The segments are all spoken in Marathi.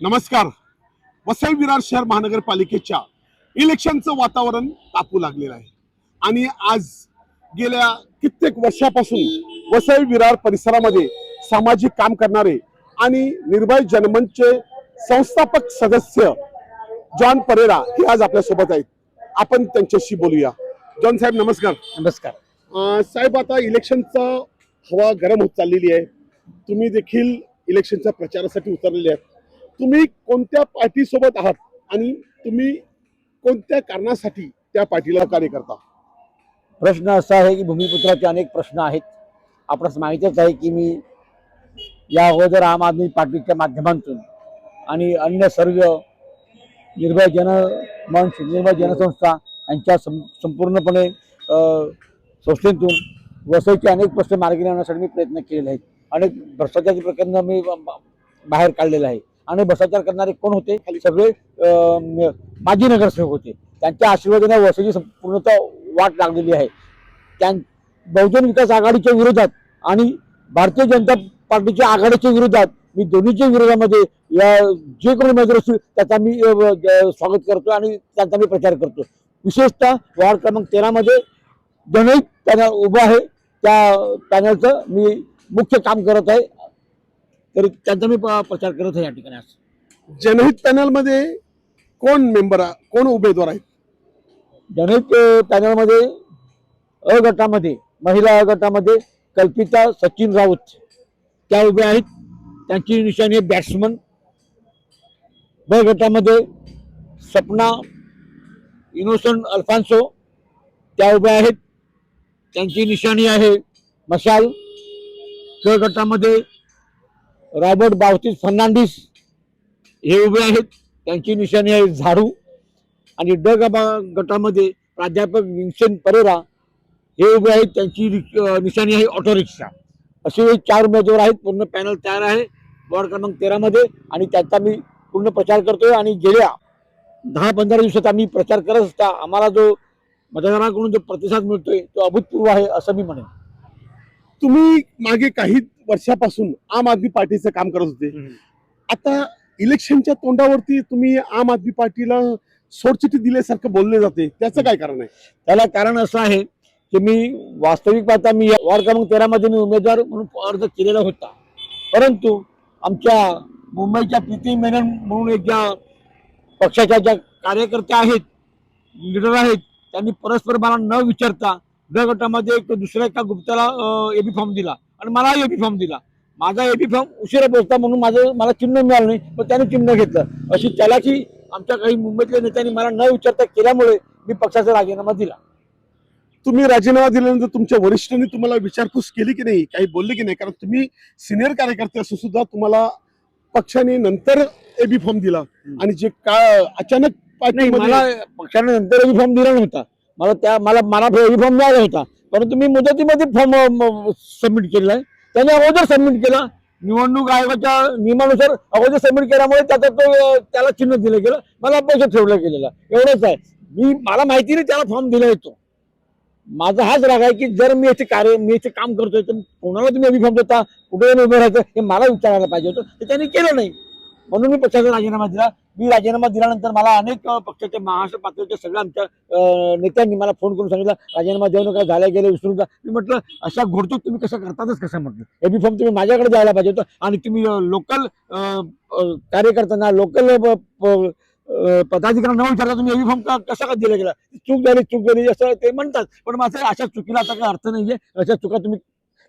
नमस्कार. वसई विरार शहर महानगरपालिकेच्या इलेक्शनचं वातावरण तापू लागलेलं आहे. आणि आज गेल्या कित्येक वर्षापासून वसई विरार परिसरामध्ये सामाजिक काम करणारे आणि निर्भय जनमंचचे संस्थापक सदस्य जॉन परेरा हे आज आपल्यासोबत आहेत. आपण त्यांच्याशी बोलूया. जॉन साहेब नमस्कार. नमस्कार. साहेब आता इलेक्शनचा हवा गरम होत चाललेली आहे. तुम्ही देखील इलेक्शनच्या प्रचारासाठी उतरलेले आहात. तुम्ही कोणत्या पार्टीसोबत आहात आणि तुम्ही कोणत्या कारणासाठी त्या पार्टीला कार्य करता? प्रश्न असा आहे की भूमिपुत्राचे अनेक प्रश्न आहेत. आपणास माहितीच आहे की मी या अगोदर आम आदमी पार्टीच्या माध्यमातून आणि अन्य सर्व निर्भय जनमंच निर्भय जनसंस्था यांच्या सं संपूर्णपणे संस्थेतून वसईचे अनेक प्रश्न मार्गी लावण्यासाठी मी प्रयत्न केलेले आहेत. अनेक भ्रष्टाचाराची प्रकरणं मी बाहेर काढलेलं आहे आणि भ्रष्टाचार करणारे कोण होते? सगळे माजी नगरसेवक होते. त्यांच्या आशीर्वादाने वसईची संपूर्णतः वाट लागलेली आहे. त्या बहुजन विकास आघाडीच्या विरोधात आणि भारतीय जनता पार्टीच्या आघाडीच्या विरोधात मी दोन्हीच्या विरोधामध्ये या जे कोणी उमेदवार असतील त्याचा मी स्वागत करतो आणि त्यांचा मी प्रचार करतो विशेषतः वार्ड क्रमांक तेरामध्ये जनहित पॅनल उभं आहे. त्या पॅनलचं मी मुख्य काम करत आहे. तर त्यांचा मी प्रचार करत आहे या ठिकाणी आज. जनहित पॅनलमध्ये कोण मेंबर कोण उमेदवार आहेत? जनहित पॅनलमध्ये अ गटामध्ये महिला अ गटामध्ये कल्पिता सचिन राऊत. त्या उभ्या आहेत. त्यांची निशाणी आहे बॅट्समन ब गटामध्ये सपना इनोसंट अल्फान्सो त्या उभ्या आहेत. त्यांची निशाणी आहे मशाल. क गटामध्ये रॉबर्ट बावतीस फर्नांडिस हे उभे आहेत. त्यांची निशाणी आहे झाडू. आणि ड गटामध्ये प्राध्यापक विन्सेंट परेरा हे उभे आहेत. त्यांची निशाणी आहे ऑटो रिक्षा असे चार उमेदवार आहेत. पूर्ण पॅनल तयार आहे. वॉर्ड क्रमांक तेरामध्ये आणि त्याचा मी पूर्ण प्रचार करतोय. आणि गेल्या दहा पंधरा दिवसात आम्ही प्रचार करत असता आम्हाला जो मतदारांकडून जो प्रतिसाद मिळतोय तो अभूतपूर्व आहे असं मी म्हणेन. तुम्ही मागे काही वर्षापासून आम आदमी पार्टीचं काम करत होते. आता इलेक्शनच्या तोंडावरती तुम्ही आम आदमी पार्टीला सोडचिठी दिल्यासारखं बोलले जाते. त्याचं काय कारण आहे? त्याला कारण असं आहे की मी वास्तविक पाहता मी वॉर्ड क्रमांक तेरामध्ये मी उमेदवार म्हणून अर्ज केलेला होता. परंतु आमच्या मुंबईच्या प्रीती मेनन म्हणून एक ज्या पक्षाच्या ज्या कार्यकर्त्या आहेत लीडर आहेत त्यांनी परस्पर मला न विचारता ड गटामध्ये एक दुसऱ्या एका गुप्ताला एबी फॉर्म दिला. आणि मला एबी फॉर्म दिला. माझा एबी फॉर्म उशिरा पोहोचता म्हणून माझं मला चिन्ह मिळालं नाही पण त्याने चिन्ह घेतलं. अशी त्यालाची आमच्या काही मुंबईतल्या नेत्यांनी मला न विचारता केल्यामुळे मी पक्षाचा राजीनामा दिला. तुम्ही राजीनामा दिल्यानंतर तुमच्या वरिष्ठांनी तुम्हाला विचारपूस केली की नाही? काही बोलले की नाही? कारण तुम्ही सिनियर कार्यकर्ते असून सुद्धा तुम्हाला पक्षाने नंतर एबी फॉर्म दिला. आणि जे का अचानक मला पक्षाने नंतर फॉर्म दिला नव्हता. मला त्या मला मला फॉर्म मिळाला होता. परंतु मी मुदतीमध्ये फॉर्म सबमिट केलेला आहे. त्याने अगोदर सबमिट केला. निवडणूक आयोगाच्या नियमानुसार अगोदर सबमिट केल्यामुळे त्याचा तो त्याला चिन्ह दिलं गेलं. मला पैसे ठेवलं गेलेला. एवढंच आहे. मी मला माहिती नाही त्याला फॉर्म दिला येतो. माझा हाच राग आहे की जर मी याचे कार्य मी याचे काम करतोय तर कोणाला तुम्ही अभिफॉर्म देता? कुठे उभं राहायचं? हे मला विचारायला पाहिजे होतं. ते त्यांनी केलं नाही. म्हणून मी पक्षाचा राजीनामा दिला. मी राजीनामा दिल्यानंतर मला अनेक पक्षाचे महाराष्ट्र पातळीच्या सगळ्या आमच्या नेत्यांनी मला फोन करून सांगितलं राजीनामा देऊ नका झाल्या गेले विसरू नका मी म्हटलं अशा घोडचूक तुम्ही कसं करतातच कसं म्हटलं? एबी फॉर्म तुम्ही माझ्याकडे द्यायला पाहिजे होतं आणि तुम्ही लोकल कार्यकर्त्यांना लोकल पदाधिकाऱ्यांना न विचारता तुम्ही एबी फॉर्म कसा का दिला गेला? चूक झाली चूक झाली असं ते म्हणतात. पण माझं अशा चुकीला आता काही अर्थ नाहीये. अशा चुका तुम्ही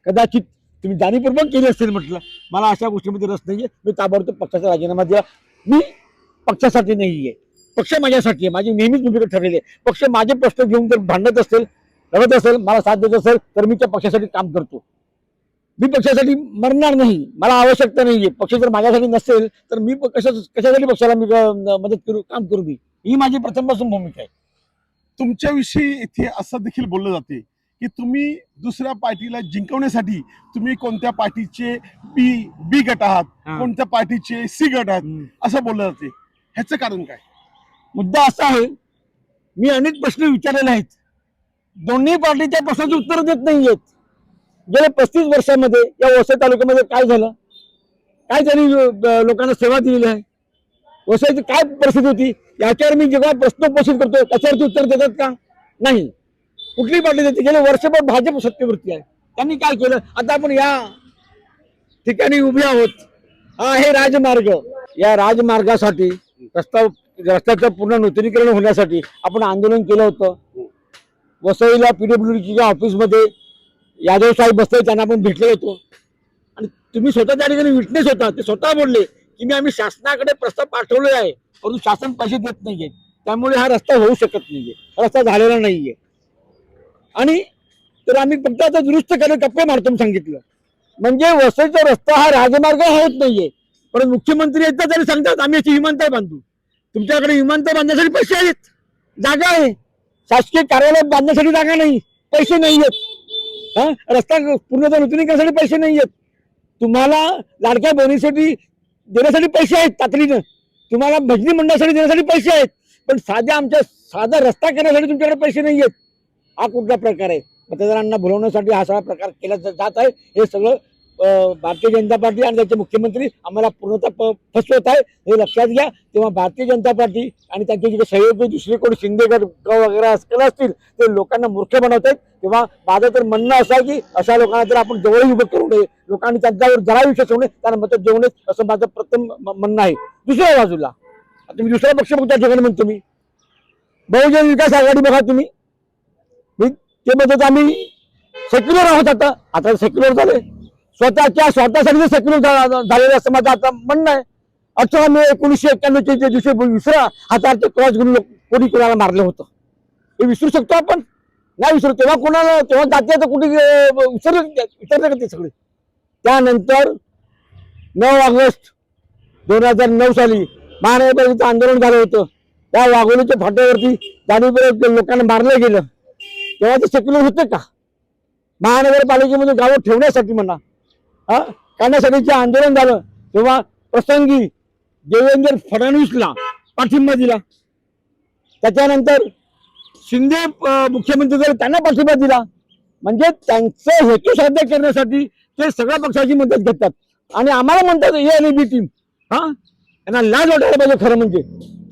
कदाचित तुम्ही जाणीवपूर्वक केली असेल म्हटलं. मला अशा गोष्टीमध्ये रस नाहीये. मी ताबडतोब पक्षाचा राजीनामा दिला मी पक्षासाठी नाहीये. पक्ष माझ्यासाठी आहे. माझी नेहमीच भूमिका ठरलेली आहे. पक्ष माझे प्रश्न घेऊन जर भांडत असेल लढत असेल मला साथ देत असेल तर मी त्या पक्षासाठी काम करतो. मी पक्षासाठी मरणार नाही. मला आवश्यकता नाहीये. पक्ष जर माझ्यासाठी नसेल तर मी कशा कशासाठी पक्षाला मी मदत करू काम करू मी? ही माझी प्रथमपासून भूमिका आहे. तुमच्याविषयी इथे असं देखील बोललं जाते की तुम्ही दुसऱ्या पार्टीला जिंकवण्यासाठी तुम्ही कोणत्या पार्टीचे बी बी गट आहात. कोणत्या पार्टीचे सी गट आहात असं बोललं जाते. ह्याचं कारण काय? मुद्दा असा आहे मी अनेक प्रश्न विचारलेले आहेत. दोन्ही पार्टीच्या प्रश्नाची उत्तर देत नाहीयेत. गेल्या पस्तीस वर्षामध्ये या वसई तालुक्यामध्ये काय झालं? काय त्यांनी लोकांना सेवा दिलेली आहे? वसईची काय परिस्थिती होती? याच्यावर मी जेव्हा प्रश्न उपस्थित करतो त्याच्यावरती उत्तर देतात का? नाही. कुठली पार्टी देते? गेले वर्षभर भाजप सत्तेवरती आहे. त्यांनी काय केलं? आता आपण या ठिकाणी उभे आहोत. हा आहे राजमार्ग. या राजमार्गासाठी रस्ता रस्त्याचं पूर्ण नूतनीकरण होण्यासाठी आपण आंदोलन केलं होतं. वसईला पीडब्ल्यूडीच्या ऑफिसमध्ये यादव साहेब बसले त्यांना आपण भेटले होतो. आणि तुम्ही स्वतः त्या ठिकाणी विटनेस होता. ते स्वतः बोलले की मी आम्ही शासनाकडे प्रस्ताव पाठवले आहे परंतु शासन पैसे देत नाहीये. त्यामुळे हा रस्ता होऊ शकत नाहीये. हा रस्ता झालेला नाहीये. आणि तर आम्ही फक्त आता दुरुस्त करायला टप्पे मारतो सांगितलं. म्हणजे वसईचा रस्ता हा राजमार्ग होत नाहीये. पण मुख्यमंत्री येतात आणि सांगतात आम्ही याची विमानतळ बांधू. तुमच्याकडे विमानतळ बांधण्यासाठी पैसे आहेत. जागा आहे. शासकीय कार्यालय बांधण्यासाठी जागा नाही. पैसे नाही आहेत. हा? रस्ता पूर्णतः नूतनीकरणासाठी पैसे नाही आहेत. तुम्हाला लाडक्या बहिणीसाठी देण्यासाठी पैसे आहेत तातडीनं. तुम्हाला भजनी मंडळासाठी देण्यासाठी पैसे आहेत. पण साध्या आमच्या साधा रस्ता करण्यासाठी तुमच्याकडे पैसे नाही आहेत. हा कुठला प्रकार आहे? मतदारांना भरवण्यासाठी हा सगळा प्रकार केला जा- जात आहे. हे सगळं भारतीय जनता पार्टी आणि त्याचे मुख्यमंत्री आम्हाला पूर्णतः फसवत आहे हे लक्षात घ्या. तेव्हा भारतीय जनता पार्टी आणि त्यांचे जे सहयोगी दुसरे कोणी शिंदे ग- वगैरे असं असतील ते लोकांना मूर्ख बनवत आहेत. तेव्हा माझं तर म्हणणं असं आहे की अशा लोकांना तर आपण जवळही उभं करू नये. लोकांनी त्यांच्यावर जरा विश्वास ठेवू नये. त्यांना मत देऊ नये असं माझं प्रथम म्हणणं आहे. दुसऱ्या बाजूला तुम्ही दुसरा पक्ष बघता ठिकाणी म्हणतो मी. बहुजन विकास आघाडी बघा तुम्ही. मी ते म्हणतात आम्ही सेक्युलर आहोत आता. आता सेक्युलर झाले स्वतःच्या स्वतःसाठी सेक्युलर झालेलं असं माझं आता म्हणणं आहे. अठरा मे एकोणीसशे एक्क्याण्णवच्या दिवशी विसरा हाताचे क्रॉस घेऊन कोणी कोणाला मारलं होतं? हे विसरू शकतो आपण. नाही विसरू तेव्हा कोणाला तेव्हा जाते तर कुठे विसरलं विचारलं का ते सगळे? त्यानंतर नऊ ऑगस्ट दोन हजार नऊ साली महानगरपालिकेचं आंदोलन झालं होतं. त्या वाघोलीच्या फाट्यावरती जाणीवपूर्वक लोकांना मारलं गेलं तेव्हा ते सेक्युलर होते का? महानगरपालिकेमध्ये गावं ठेवण्यासाठी म्हणा हा? करण्यासाठी आंदोलन झालं. तेव्हा प्रसंगी देवेंद्र फडणवीसला पाठिंबा दिला. त्याच्यानंतर शिंदे मुख्यमंत्री झाले त्यांना पाठिंबा दिला म्हणजे त्यांचं हेतू साध्य करण्यासाठी ते सगळ्या पक्षाची मदत घेतात. आणि आम्हाला म्हणतात ए आणि बी टीम हा? त्यांना लाज वाटायला पाहिजे खरं म्हणजे.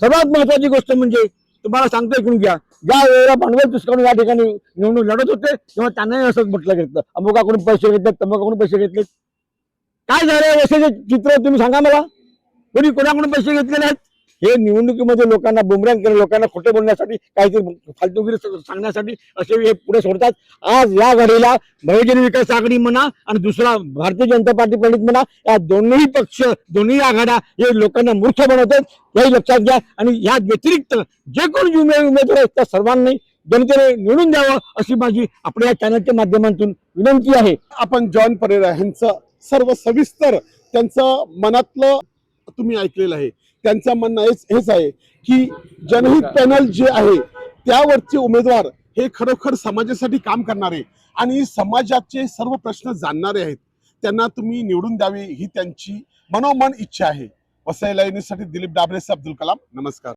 सर्वात महत्वाची गोष्ट म्हणजे तुम्हाला सांगतो ऐकून घ्या. ज्या वेळेला भांडवल दुष्काळून या ठिकाणी निवडणूक लढत होते तेव्हा त्यांनाही असंच म्हटलं घेतलं अमुकाकडून पैसे घेतलेत तमुकाकडून पैसे घेतलेत काय झालं वसेचे चित्र तुम्ही सांगा मला? कोणी कोणाकडून पैसे घेतलेले आहेत हे निवडणुकीमध्ये लोकांना बुमरॅंग केलं लोकांना खोटे बोलण्यासाठी काहीतरी फालतूगिरी सांगण्यासाठी असे हे पुढे सोडतात. आज या घडीला बहुजन विकास आघाडी म्हणा आणि दुसरा भारतीय जनता पार्टी प्रणित म्हणा या दोन्ही पक्ष दोन्ही आघाड्या हे लोकांना मूर्ख बनवतात. हेही लक्षात घ्या. आणि या व्यतिरिक्त जे कोणी उमेदवार आहेत त्या सर्वांनी जनतेने निवडून द्यावं अशी माझी आपल्या या चॅनलच्या माध्यमातून विनंती आहे. आपण जॉन परेरा यांचं सर्व सविस्तर त्यांचं मनातलं तुम्ही ऐकलेलं आहे. त्यांचं म्हणणं हेच हेच आहे की जनहित पॅनल जे आहे त्यावरचे उमेदवार हे खरोखर समाजासाठी काम करणारे आणि समाजाचे सर्व प्रश्न जाणणारे आहेत. त्यांना तुम्ही निवडून द्यावे ही त्यांची मनोमन इच्छा आहे. वसई लाईनीसाठी दिलीप डाबरेस अब्दुल कलाम. नमस्कार.